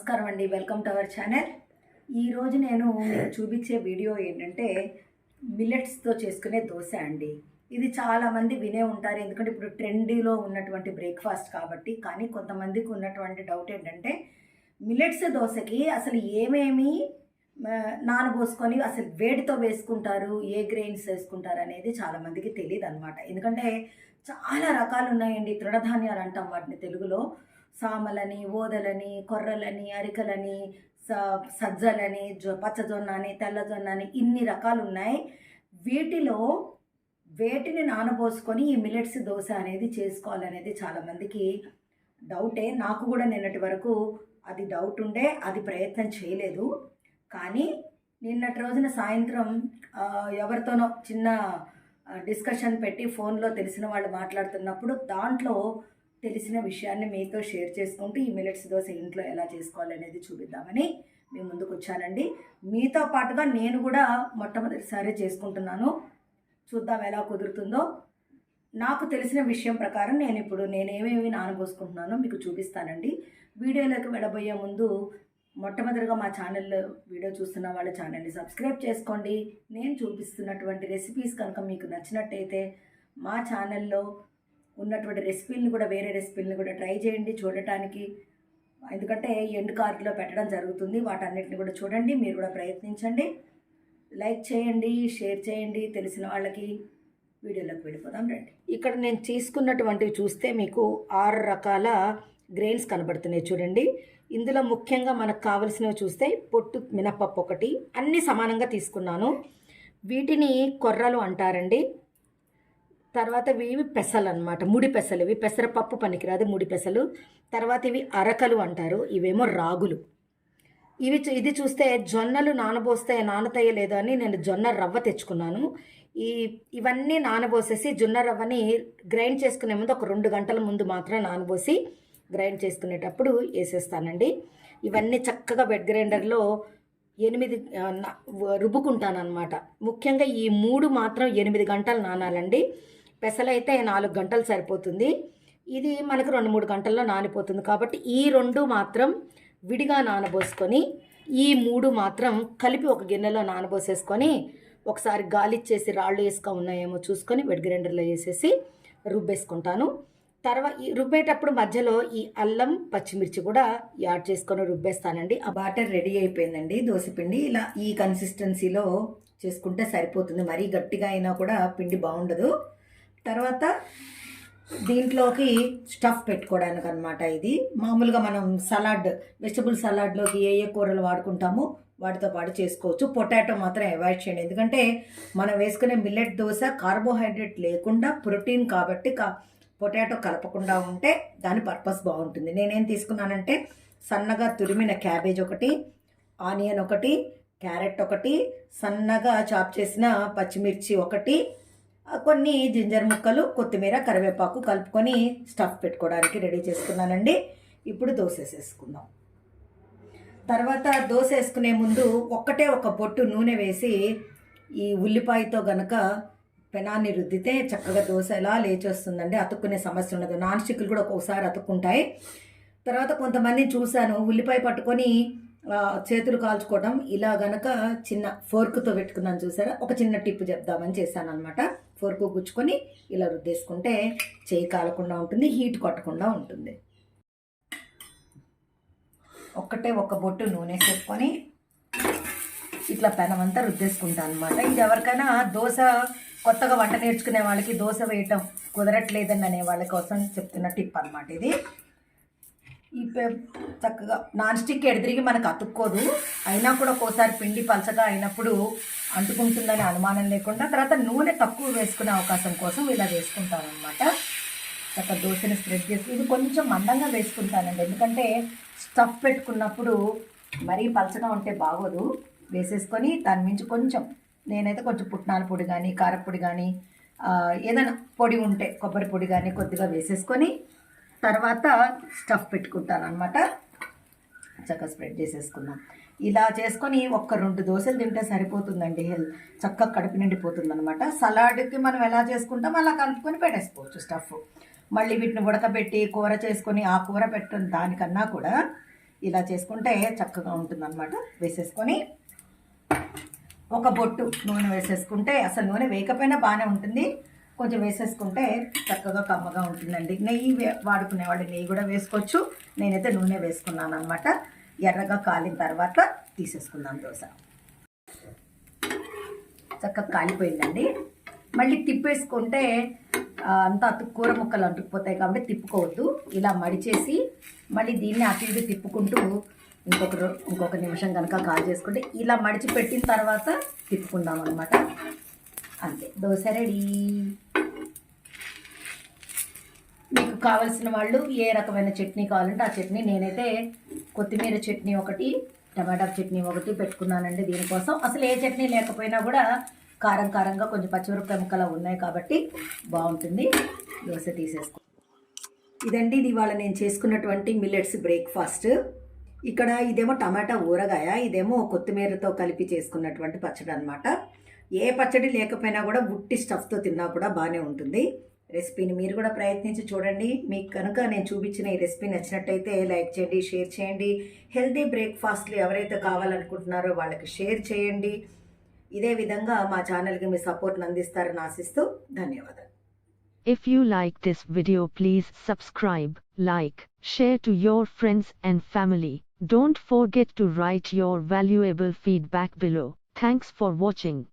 నమస్కారం అండి. Welcome to our channel. ఈరోజు నేను చూపించే వీడియో ఏంటంటే మిల్లెట్స్తో చేసుకునే దోశ అండి. ఇది చాలామంది వినే ఉంటారు. ఎందుకంటే ఇప్పుడు ట్రెండీలో ఉన్నటువంటి బ్రేక్ఫాస్ట్ కాబట్టి. కానీ కొంతమందికి ఉన్నటువంటి డౌట్ ఏంటంటే మిల్లెట్స్ దోశకి అసలు ఏమేమి నానబోసుకొని అసలు వేడితో వేసుకుంటారు ఏ గ్రెయిన్స్ వేసుకుంటారు అనేది చాలామందికి తెలియదు అనమాట ఎందుకంటే చాలా రకాలు ఉన్నాయండి. తృణధాన్యాలు అంటాం వాటిని తెలుగులో. సామలని ఓదలని కొర్రలని అరికలని స- సజ్జలని జొ పచ్చజొన్న అని తెల్లజొన్న అని ఇన్ని రకాలు ఉన్నాయి వీటిలో వేటిని నానబోసుకొని ఈ మిలెట్స్ దోశ అనేది చేసుకోవాలనేది చాలామందికి డౌటే. నాకు కూడా నిన్నటి వరకు అది డౌట్ ఉండే అది ప్రయత్నం చేయలేదు. కానీ నిన్నటి రోజున సాయంత్రం ఎవరితోనో చిన్న డిస్కషన్ పెట్టి ఫోన్లో తెలిసిన వాళ్ళు మాట్లాడుతున్నప్పుడు దాంట్లో తెలిసిన విషయాన్ని మీతో షేర్ చేసుకుంటూ ఈ మిలెట్స్ దోశ ఇంట్లో ఎలా చేసుకోవాలనేది చూపిద్దామని మీ ముందుకు వచ్చానండి. మీతో పాటుగా నేను కూడా మొట్టమొదటిసారి చేసుకుంటున్నాను. చూద్దాం ఎలా కుదురుతుందో. నాకు తెలిసిన విషయం ప్రకారం నేను ఇప్పుడు నేనేమేమి నానబోసుకుంటున్నానో మీకు చూపిస్తానండి. వీడియోలోకి వెళ్ళబోయే ముందు మొట్టమొదటిగా మా ఛానల్లో వీడియో చూస్తున్న వాళ్ళ ఛానల్ని సబ్స్క్రైబ్ చేసుకోండి. నేను చూపిస్తున్నటువంటి రెసిపీస్ కనుక మీకు నచ్చినట్టయితే మా ఛానల్లో ఉన్నటువంటి రెసిపీలను కూడా వేరే రెసిపీలను కూడా ట్రై చేయండి చూడటానికి. ఎందుకంటే ఎండ్ కార్ట్లో పెట్టడం జరుగుతుంది. వాటన్నిటిని కూడా చూడండి మీరు కూడా ప్రయత్నించండి. లైక్ చేయండి షేర్ చేయండి. తెలిసిన వాళ్ళకి వీడియోలోకి వెళ్ళిపోదాం రండి. ఇక్కడ నేను తీసుకున్నటువంటివి చూస్తే మీకు ఆరు రకాల గ్రెయిన్స్ కనబడుతున్నాయి చూడండి. ఇందులో ముఖ్యంగా మనకు కావలసినవి చూస్తే పొట్టు మినపప్పు ఒకటి అన్నీ సమానంగా తీసుకున్నాను. వీటిని కొర్రలు అంటారండి. తర్వాత ఇవి పెసలు అనమాట ముడి పెసలు. ఇవి పెసరపప్పు పనికిరాదు ముడి పెసలు. తర్వాత ఇవి అరకలు అంటారు. ఇవేమో రాగులు. ఇవి చూ- ఇది చూస్తే జొన్నలు నానబోస్తాయి నానతాయో లేదో అని నేను జొన్న రవ్వ తెచ్చుకున్నాను. ఈ ఇవన్నీ నానబోసేసి జొన్న రవ్వని గ్రైండ్ చేసుకునే ముందు ఒక రెండు గంటల ముందు మాత్రం నానబోసి గ్రైండ్ చేసుకునేటప్పుడు వేసేస్తానండి. ఇవన్నీ చక్కగా బెడ్ గ్రైండర్లో ఎనిమిది ఆ, నా- ముఖ్యంగా ఈ మూడు మాత్రం ఎనిమిది గంటలు నానాలండి. పెసలైతే నాలుగు గంటలు సరిపోతుంది. ఇది మనకు రెండు మూడు గంటల్లో నానిపోతుంది. కాబట్టి ఈ రెండు మాత్రం విడిగా నానబోసుకొని ఈ మూడు మాత్రం కలిపి ఒక గిన్నెలో నానబోసేసుకొని ఒకసారి గాలిచ్చేసి రాళ్ళు వేసుక ఉన్నాయేమో చూసుకొని వెడ్ గ్రైండర్లో వేసేసి రుబ్బేసుకుంటాను. తర్వాత ఈ రుబ్బేటప్పుడు మధ్యలో ఈ అల్లం పచ్చిమిర్చి కూడా యాడ్ చేసుకొని రుబ్బేస్తానండి. ఆ బాటర్ రెడీ అయిపోయిందండి. దోశపిండి ఇలా ఈ కన్సిస్టెన్సీలో చేసుకుంటే సరిపోతుంది. మరీ గట్టిగా అయినా కూడా పిండి బాగుండదు. తర్వాత దీంట్లోకి స్టఫ్ పెట్టుకోవడానికి అనమాట ఇది. మామూలుగా మనం సలాడ్ వెజిటబుల్ సలాడ్లోకి ఏ ఏ కూరలు వాడుకుంటామో వాటితో పాటు చేసుకోవచ్చు. పొటాటో మాత్రం అవాయిడ్ చేయండి. ఎందుకంటే మనం వేసుకునే మిల్లెట్ దోశ కార్బోహైడ్రేట్ లేకుండా ప్రోటీన్ కాబట్టి కా పొటాటో కలపకుండా ఉంటే దాని పర్పస్ బాగుంటుంది. నేనేం తీసుకున్నానంటే సన్నగా తురిమిన క్యాబేజ్ ఒకటి ఆనియన్ ఒకటి క్యారెట్ ఒకటి సన్నగా చాప్ చేసిన పచ్చిమిర్చి ఒకటి కొన్ని జింజర్ ముక్కలు కొత్తిమీర కరివేపాకు కలుపుకొని స్టఫ్ పెట్టుకోవడానికి రెడీ చేసుకున్నానండి. ఇప్పుడు దోశ వేసేసుకుందాం తర్వాత దోశ వేసుకునే ముందు ఒక్కటే ఒక బొట్టు నూనె వేసి ఈ ఉల్లిపాయతో గనక పెనాన్ని రుద్దితే చక్కగా దోశ ఎలా లేచి వస్తుందండి అతుక్కునే సమస్య ఉండదు. నాన్ స్టిక్లు కూడా ఒక్కొక్కసారి అతుక్కుంటాయి. తర్వాత కొంతమంది చూశాను ఉల్లిపాయ పట్టుకొని చేతులు కాల్చుకోవడం ఇలా గనక చిన్న ఫోర్క్తో పెట్టుకున్నాను చూసారా? ఒక చిన్న టిప్ చెప్దామని చేశాను అనమాట ఫోర్కు గుచ్చుకొని ఇలా రుద్దేసుకుంటే చేయి కాలకుండా ఉంటుంది హీట్ కొట్టకుండా ఉంటుంది. ఒక్కటే ఒక బొట్టు నూనె వేసుకొని ఇట్లా పెనం అంతా రుద్దేసుకుంటాను అనమాట ఇది ఎవరికైనా దోశ కొత్తగా వంట నేర్చుకునే వాళ్ళకి దోశ వేయటం కుదరట్లేదని అనే వాళ్ళ కోసం చెప్తున్న టిప్ అనమాట ఇది. ఈ చక్కగా నాన్ స్టిక్ ఎడదిరిగి మనకు అతుక్కోదు. అయినా కూడా ఒక్కోసారి పిండి పలచగా అయినప్పుడు అంటుకుంటుందని అనుమానం లేకుండా తర్వాత నూనె తక్కువ వేసుకునే అవకాశం కోసం ఇలా వేసుకుంటామన్నమాట చక్కగా దోశని స్ప్రెడ్ చేసి ఇది కొంచెం మందంగా వేసుకుంటానండి. ఎందుకంటే స్టఫ్ పెట్టుకున్నప్పుడు మరీ పలచగా ఉంటే బాగోదు. వేసేసుకొని దాని మించి కొంచెం నేనైతే కొంచెం పుట్నాల పొడి కానీ కారపొడి కానీ ఏదైనా పొడి ఉంటే కొబ్బరి పొడి కానీ కొద్దిగా వేసేసుకొని తర్వాత స్టఫ్ పెట్టుకుంటాను అనమాట చక్కగా స్ప్రెడ్ చేసేసుకుందాం. ఇలా చేసుకొని ఒక్క రెండు దోశలు తింటే సరిపోతుందండి. హెల్ చక్కగా కడుపు నిండిపోతుంది అనమాట సలాడ్కి మనం ఎలా చేసుకుంటాం అలా కలుపుకొని పెట్టేసుకోవచ్చు స్టఫ్. మళ్ళీ వీటిని ఉడకబెట్టి కూర చేసుకొని ఆ కూర పెట్టిన దానికన్నా కూడా ఇలా చేసుకుంటే చక్కగా ఉంటుందన్నమాట. వేసేసుకొని ఒక బొట్టు నూనె వేసేసుకుంటే అసలు నూనె వేయకపోయినా బాగానే ఉంటుంది. కొంచెం వేసేసుకుంటే చక్కగా కమ్మగా ఉంటుందండి. నెయ్యి వే- నెయ్యి కూడా వేసుకోవచ్చు. నేనైతే నూనె వేసుకున్నాను అనమాట ఎర్రగా కాలిన తర్వాత తీసేసుకుందాం దోశ. చక్కగా కాలిపోయిందండి. మళ్ళీ తిప్పేసుకుంటే అంతా అతు కూర ముక్కలు అంటుకుపోతాయి కాబట్టి తిప్పుకోవద్దు. ఇలా మడిచేసి మళ్ళీ దీన్ని అటు ఇటు తిప్పుకుంటూ ఇంకొక ఇంకొక నిమిషం కనుక కాల్ చేసుకుంటే ఇలా మడిచి పెట్టిన తర్వాత తిప్పుకుందాం అనమాట అంతే. దోశ రెడీ. మీకు కావలసిన వాళ్ళు ఏ రకమైన చట్నీ కావాలంటే ఆ చట్నీ నేనైతే కొత్తిమీర చట్నీ ఒకటి టమాటా చట్నీ ఒకటి పెట్టుకున్నానండి దీనికోసం. అసలు ఏ చట్నీ లేకపోయినా కూడా కారం కారంగా కొంచెం పచ్చిమిరపకాయ ముక్కలు ఉన్నాయి కాబట్టి బాగుంటుంది. దోశ తీసేసుకో. ఇదండి ఇది ఇవాళ నేను చేసుకున్నటువంటి మిల్లెట్స్ బ్రేక్ఫాస్ట్. ఇక్కడ ఇదేమో టమాటా ఊరగాయ ఇదేమో కొత్తిమీరతో కలిపి చేసుకున్నటువంటి పచ్చడి అనమాట ఏ పచ్చడి లేకపోయినా కూడా ఉట్టి స్టఫ్తో తిన్నా కూడా బాగానే ఉంటుంది. రెసిపీని మీరు కూడా ప్రయత్నించి చూడండి మీకు కనుక నేను చూపించిన ఈ రెసిపీ నచ్చినట్టయితే లైక్ చేయండి షేర్ చేయండి హెల్తీ బ్రేక్ఫాస్ట్లు ఎవరైతే కావాలనుకుంటున్నారో వాళ్ళకి షేర్ చేయండి ఇదే విధంగా మా ఛానల్కి మీ సపోర్ట్ని అందిస్తారని ఆశిస్తూ ధన్యవాదాలు If you like this video please subscribe, like, share to your friends and family. Don't forget to write your valuable feedback below. Thanks for watching.